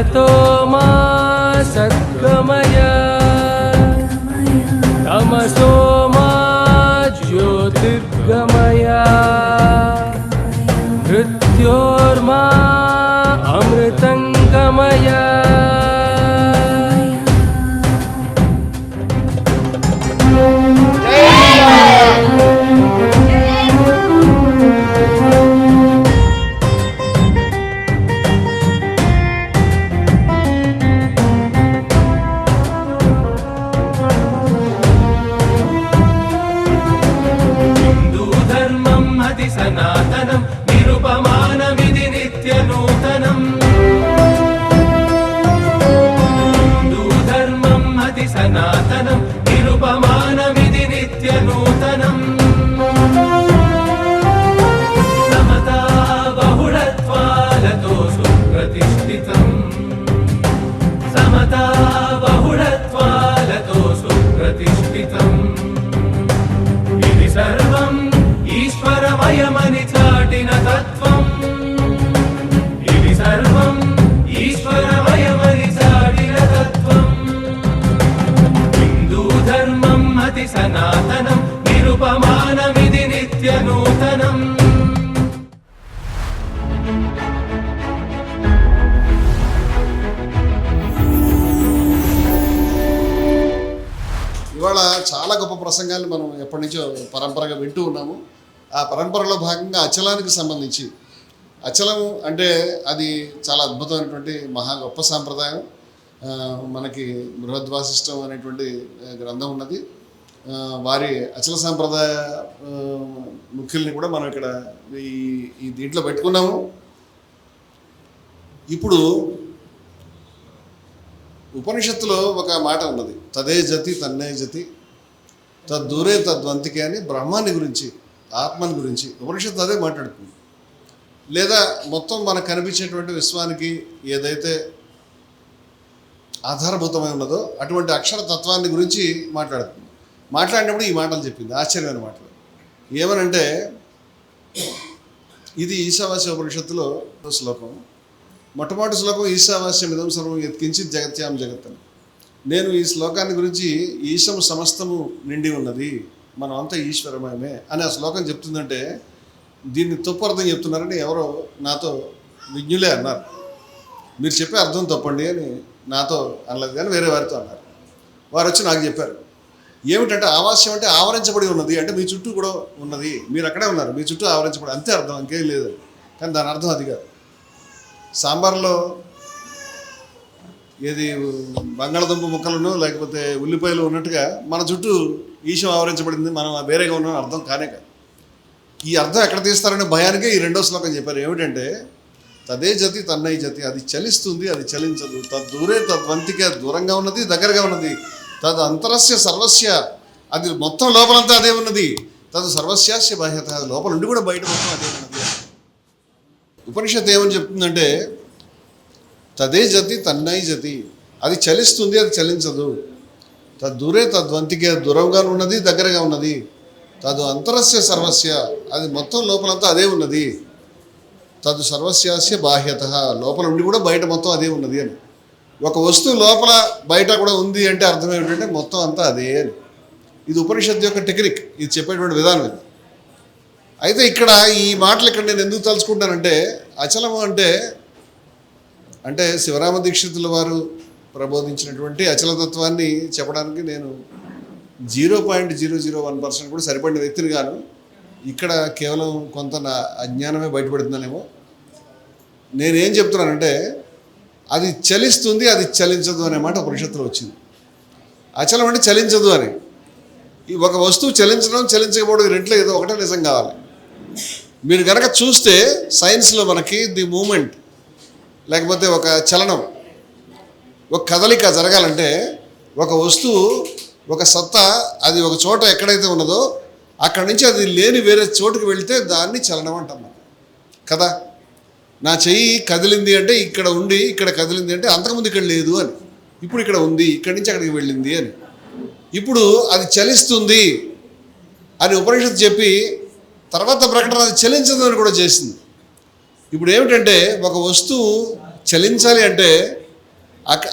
सतो मा सद्गमय तमसो मा ज्योतिर्गमय मृत्योर्मा సుప్రతిష్ఠితం ఇది సర్వం ఈశ్వరమయమని చాటిన తత్వం. ఇది సర్వం ఈశ్వరమయమని చాటిన తత్వం. హిందూ ధర్మం అతి సనాతనం నిరుపమానమిది నిత్య నూతనం. ప్రసంగాలు మనం ఎప్పటి నుంచో పరంపరగా వింటూ ఉన్నాము. ఆ పరంపరలో భాగంగా అచలానికి సంబంధించి అచలం అంటే అది చాలా అద్భుతమైనటువంటి మహా గొప్ప సాంప్రదాయం. మనకి బృహద్వాసిష్టం అనేటువంటి గ్రంథం ఉన్నది. వారి అచల సాంప్రదాయ ముఖ్యుల్ని కూడా మనం ఇక్కడ ఈ ఈ దీంట్లో పెట్టుకున్నాము. ఇప్పుడు ఉపనిషత్తులో ఒక మాట ఉన్నది. తదే జతి తన్నే జతి తద్దూరే తద్వంతికే అని బ్రహ్మాన్ని గురించి ఆత్మని గురించి ఉపనిషత్తు అదే మాట్లాడుతుంది. లేదా మొత్తం మనకు కనిపించేటువంటి విశ్వానికి ఏదైతే ఆధారభూతమై ఉన్నదో అటువంటి అక్షర తత్వాన్ని గురించి మాట్లాడుతుంది. మాట్లాడినప్పుడు ఈ మాటలు చెప్పింది. ఆశ్చర్యమైన మాటలు. ఏమనంటే ఇది ఈశావాస్య ఉపనిషత్తులో శ్లోకం. మొట్టమొదటి శ్లోకం ఈశావాస్యం ఇదం సర్వం ఎత్కించి జగత్యాం జగత్ అని నేను ఈ శ్లోకాన్ని గురించి ఈశం సమస్తము నిండి ఉన్నది. మనం అంతా ఈశ్వరమయమే అని ఆ శ్లోకం చెప్తుందంటే దీన్ని తప్పు అర్థం చెప్తున్నారని ఎవరో నాతో విజ్ఞులే అన్నారు. మీరు చెప్పే అర్థం తప్పండి అని నాతో అనలేదు కానీ వేరే వారితో అన్నారు. వారు వచ్చి నాకు చెప్పారు ఏమిటంటే ఆవాస్యం అంటే ఆవరించబడి ఉన్నది అంటే మీ చుట్టూ కూడా ఉన్నది. మీరు అక్కడే ఉన్నారు మీ చుట్టూ ఆవరించబడి అంతే అర్థం ఇంకేం లేదు. కానీ దాని అర్థం అది కాదు. సాంబార్లో ఏది బంగాళదుంప ముక్కలను లేకపోతే ఉల్లిపాయలు ఉన్నట్టుగా మన చుట్టూ ఈశం ఆవరించబడింది. మనం వేరేగా ఉన్నాం అర్థం కానే కాదు. ఈ అర్థం ఎక్కడ తీస్తారనే భయానికే ఈ రెండో శ్లోకం చెప్పారు. ఏమిటంటే తదే జతి తన్నై జతి అది చలిస్తుంది అది చలించదు. తద్దూరే తద్వంతికే దూరంగా ఉన్నది దగ్గరగా ఉన్నది. తద్ అంతరస్య సర్వస్య అది మొత్తం లోపలంతా అదే ఉన్నది. తదు సర్వస్యాస్య బాహ్యత అది లోపల ఉండి కూడా బయట మొత్తం అదే ఉన్నది. ఉపనిషత్ ఏమని చెప్తుందంటే తదే జతి తన్నై జతి. అది చలిస్తుంది అది చలించదు. తద్దూరే తద్వంతికే అది దూరంగా ఉన్నది దగ్గరగా ఉన్నది. తదు అంతరస్య సర్వస్య అది మొత్తం లోపలంతా అదే ఉన్నది. తదు సర్వస్యాస్య బాహ్యత లోపల ఉండి కూడా బయట మొత్తం అదే ఉన్నది అని. ఒక వస్తువు లోపల బయట కూడా ఉంది అంటే అర్థం ఏమిటంటే మొత్తం అంతా అదే అని. ఇది ఉపనిషత్తు యొక్క టెక్నిక్ ఇది చెప్పేటువంటి విధానం ఇది. అయితే ఇక్కడ ఈ మాటలు ఇక్కడ నేను ఎందుకు తలుచుకుంటానంటే అచలము అంటే అంటే శివరామ దీక్షితుల వారు ప్రబోధించినటువంటి అచలతత్వాన్ని చెప్పడానికి నేను zero point zero zero one percent కూడా సరిపడిన వ్యక్తిని గాను ఇక్కడ కేవలం కొంత నా అజ్ఞానమే బయటపడుతుందనేమో. నేనేం చెప్తున్నానంటే అది చలిస్తుంది అది చలించదు అనే మాట పరిషత్తులో వచ్చింది. అచలం అంటే చలించదు అని. ఈ ఒక వస్తువు చలించడం చలించకపోవడం రెంట్లో ఏదో ఒకటే నిజం కావాలి. మీరు కనుక చూస్తే సైన్స్లో మనకి ది మూమెంట్ లేకపోతే ఒక చలనం ఒక కదలిక జరగాలంటే ఒక వస్తువు ఒక సత్తా అది ఒక చోట ఎక్కడైతే ఉన్నదో అక్కడి నుంచి అది లేని వేరే చోటుకు వెళితే దాన్ని చలనం అంటాం మనం. కదా? నా చెయ్యి కదిలింది అంటే ఇక్కడ ఉండి ఇక్కడ కదిలింది అంటే అంతకుముందు ఇక్కడ లేదు అని. ఇప్పుడు ఇక్కడ ఉంది ఇక్కడి నుంచి అక్కడికి వెళ్ళింది అని. ఇప్పుడు అది చలిస్తుంది అని ఉపనిషత్తు చెప్పి తర్వాత ప్రకటన అది చలించదు అని కూడా చేసింది. ఇప్పుడు ఏమిటంటే ఒక వస్తువు చలించాలి అంటే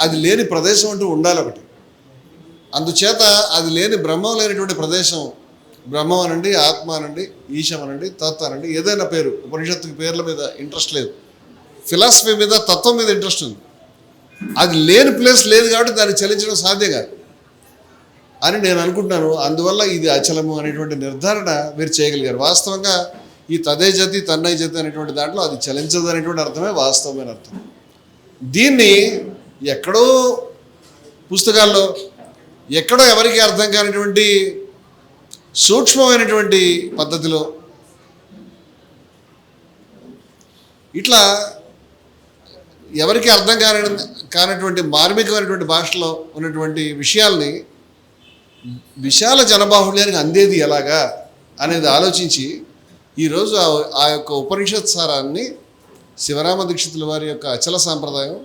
అది లేని ప్రదేశం అంటూ ఉండాలి ఒకటి. అందుచేత అది లేని బ్రహ్మం లేనటువంటి ప్రదేశం బ్రహ్మం అనండి ఆత్మ అనండి ఈశం అనండి తత్వ అనండి ఏదైనా పేరు ఉపనిషత్తుకి పేర్ల మీద ఇంట్రెస్ట్ లేదు. ఫిలాసఫీ మీద తత్వం మీద ఇంట్రెస్ట్ ఉంది. అది లేని ప్లేస్ లేదు కాబట్టి దాన్ని చలించడం సాధ్యం కాదు. అని నేను అనుకుంటున్నాను. అందువల్ల ఇది అచలము అనేటువంటి నిర్ధారణ మీరు చేయగలిగారు. వాస్తవంగా ఈ తదే జతి తన్నై జతి అనేటువంటి దాంట్లో అది చలించదు అనేటువంటి అర్థమే వాస్తవమైన అర్థం. దీన్ని ఎక్కడో పుస్తకాల్లో ఎక్కడో ఎవరికి అర్థం కానిటువంటి సూక్ష్మమైనటువంటి పద్ధతిలో ఇట్లా ఎవరికి అర్థం కాని కానటువంటి మార్మికమైనటువంటి భాషలో ఉన్నటువంటి విషయాల్ని విశాల జనబాహుళ్యానికి అందేది ఎలాగా అనేది ఆలోచించి ఈరోజు ఆ- ఆ యొక్క ఉపనిషత్ సారాన్ని శివరామ దీక్షితుల వారి యొక్క అచల సాంప్రదాయం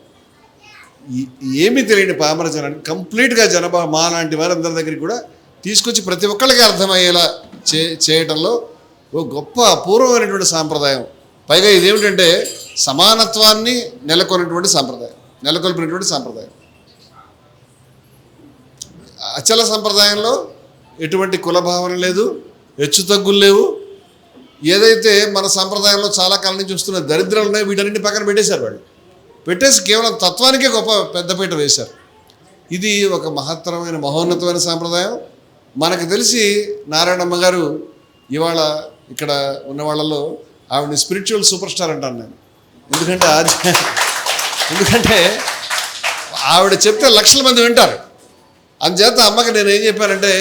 ఏమీ తెలియని పామర జనాన్ని కంప్లీట్గా జనభా మా లాంటి వారందరి దగ్గరికి కూడా తీసుకొచ్చి ప్రతి ఒక్కళ్ళకి అర్థమయ్యేలా చే చేయటంలో ఓ గొప్ప అపూర్వమైనటువంటి సాంప్రదాయం. పైగా ఇదేమిటంటే సమానత్వాన్ని నెలకొన్నటువంటి సాంప్రదాయం నెలకొల్పినటువంటి సాంప్రదాయం. అచల సంప్రదాయంలో ఎటువంటి కుల భావన లేదు హెచ్చు తగ్గులు లేవు ఏదైతే మన సంప్రదాయంలో చాలా కాలం నుంచి వస్తున్న దరిద్రాలు ఉన్నాయో వీటన్నింటి పక్కన పెట్టేశారు వాళ్ళు. పెట్టేసి కేవలం తత్వానికే గొప్ప పెద్దపీట వేశారు. ఇది ఒక మహత్తరమైన మహోన్నతమైన సాంప్రదాయం. మనకు తెలిసి నారాయణమ్మ గారు ఇవాళ ఇక్కడ ఉన్న వాళ్ళలో ఆవిడని స్పిరిచువల్ సూపర్ స్టార్ అంటాను నేను. ఎందుకంటే ఆధ్య ఎందుకంటే ఆవిడ చెప్తే లక్షల మంది వింటారు. అందుచేత అమ్మకి నేను ఏం చెప్పానంటే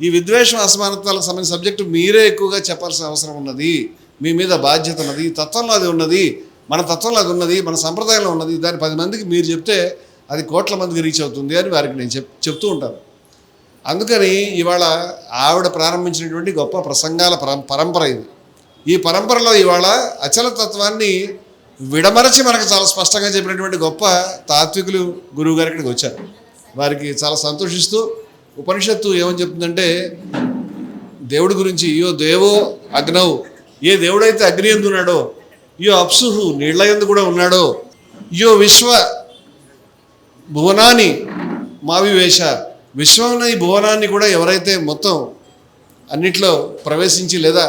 ఈ విద్వేషం అసమానతల సంబంధించిన సబ్జెక్టు మీరే ఎక్కువగా చెప్పాల్సిన అవసరం ఉన్నది. మీ మీద బాధ్యత ఉన్నది. ఈ తత్వంలో అది ఉన్నది. మన తత్వంలో అది ఉన్నది. మన సంప్రదాయంలో ఉన్నది. దాన్ని పది మందికి మీరు చెప్తే అది కోట్ల మందికి రీచ్ అవుతుంది అని వారికి నేను చెప్ చెప్తూ ఉంటాను. అందుకని ఇవాళ ఆవిడ ప్రారంభించినటువంటి గొప్ప ప్రసంగాల పరంపర ఇది. ఈ పరంపరలో ఇవాళ అచలతత్వాన్ని విడమరచి మనకు చాలా స్పష్టంగా చెప్పినటువంటి గొప్ప తాత్వికులు గురువు గారు ఇక్కడికి వచ్చారు. వారికి చాలా సంతోషిస్తూ ఉపనిషత్తు ఏమని చెప్తుందంటే దేవుడి గురించి అయ్యో దేవో అగ్నవు ఏ దేవుడైతే అగ్ని ఎందు ఉన్నాడో యో అప్సుహు నీళ్ళ ఎందు కూడా ఉన్నాడో యో విశ్వ భువనాన్ని మావివేశ విశ్వం ఈ భువనాన్ని కూడా ఎవరైతే మొత్తం అన్నిట్లో ప్రవేశించి లేదా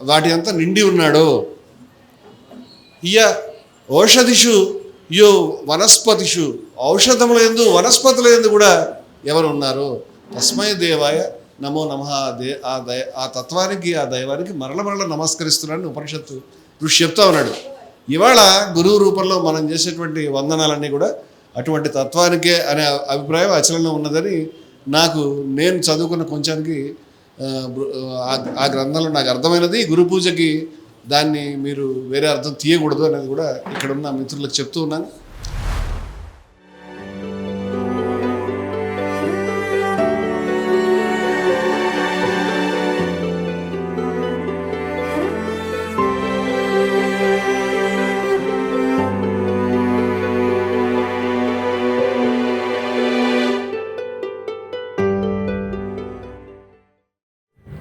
వాటి అంతా నిండి ఉన్నాడో ఇయ ఔషధిషు యో వనస్పతిషు ఔషధముల ఎందు వనస్పతుల ఎందు కూడా ఎవరు ఉన్నారు తస్మయ దేవాయ నమో నమ దే ఆ దయ ఆ తత్వానికి ఆ దైవానికి మరల మరల నమస్కరిస్తున్నాడని ఉపనిషత్తు ఋషి చెప్తా ఉన్నాడు. ఇవాళ గురువు రూపంలో మనం చేసేటువంటి వందనాలన్నీ కూడా అటువంటి తత్వానికే అనే అభిప్రాయం అచలంలో ఉన్నదని నాకు నేను చదువుకున్న కొంచానికి ఆ, ఆ గ్రంథంలో నాకు అర్థమైనది. గురు పూజకి దాన్ని మీరు వేరే అర్థం తీయకూడదు అనేది కూడా ఇక్కడ ఉన్న మిత్రులకు చెప్తూ ఉన్నాను.